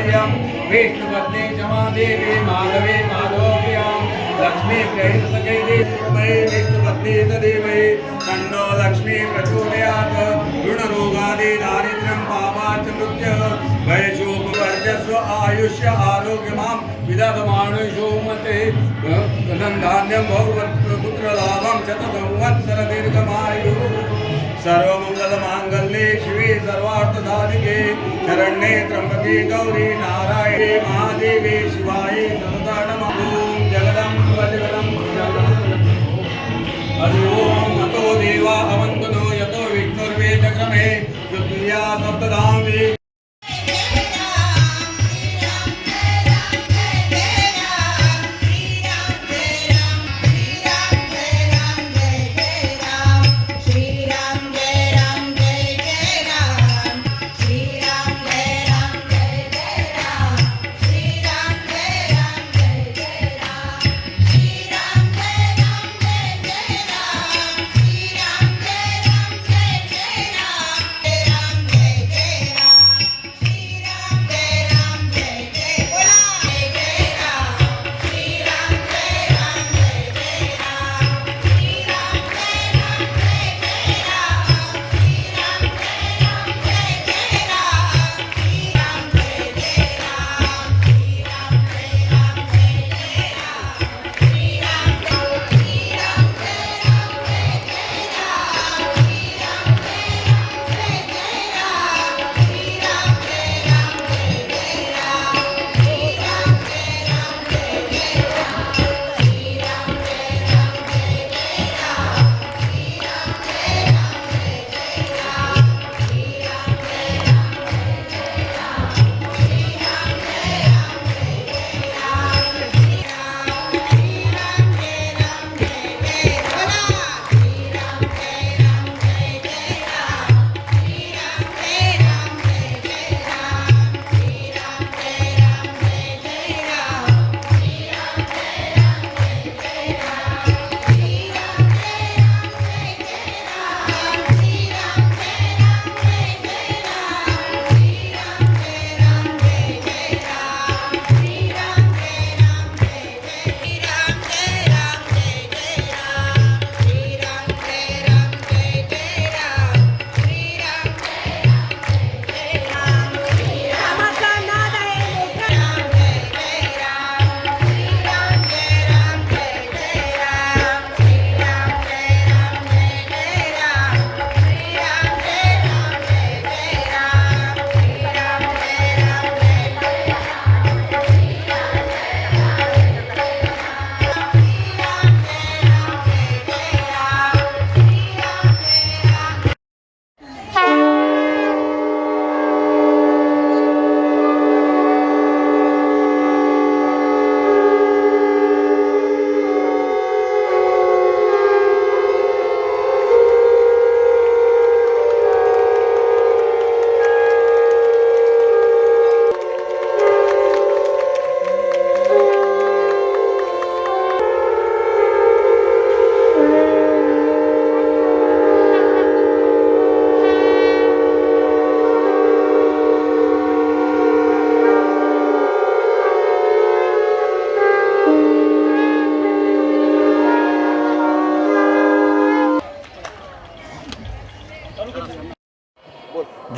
विष्णुपत्नी च मा देवी माधवे माधोप्रियां लक्ष्मी प्रियसखे देवी विष्णुपत्नी च धीमहि तन्नो लक्ष्मी प्रचोदयात्। ऋणरोगादि दारिद्र्यं पापाच मृत्युः वैशोपवर्जस्व आयुष्य आरोग्यमां विदधमाणुषो मते धनधान्यं भगवत्पुत्रलाभं शतसंवत्सरदीर्घमायुः। सर्वमङ्गलमाङ्गल्ये शिवे सर्वार्थसाधिके शरण्ये त्र्यम्बके गौरी नारायणे महादेवे शिवाय नमता नमः ॐ जगदम्ब जगदम्ब जगदम्ब हरि ओम अतो देवा अवन्तनो यतो विष्णुर्वे चक्रमे पृथिव्या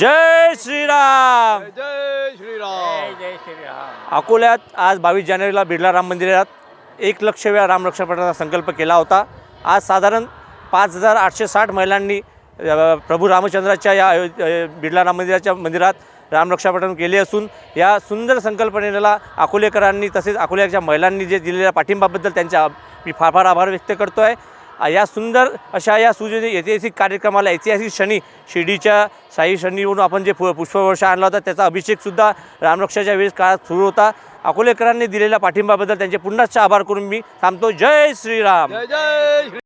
जय श्रीराम. जय श्रीराम. अकोल्यात आज बावीस जानेवारीला बिर्ला राम मंदिरात एक लक्ष वेळा रामरक्षापणाचा संकल्प केला होता. आज साधारण पाच हजार आठशे साठ महिलांनी प्रभू रामचंद्राच्या या बिर्ला राम मंदिराच्या मंदिरात रामरक्षापठण केले असून या सुंदर संकल्पनेला अकोलेकरांनी तसेच अकोल्याच्या महिलांनी जे दिलेल्या पाठिंबाबद्दल त्यांच्या मी फार फार आभार व्यक्त करतो आहे या सुंदर अशा या सुयोजित ऐतिहासिक कार्यक्रमाला ऐतिहासिक क्षणी शिर्डीच्या साई शनीवरून आपण जे पु पुष्पवर्ष आणला होता त्याचा अभिषेकसुद्धा रामरक्षाच्या वेळेस काळात सुरू होता. अकोलेकरांनी दिलेल्या पाठिंबाबद्दल त्यांचे पुन्हाच आभार करून मी थांबतो. जय श्रीराम. जय जय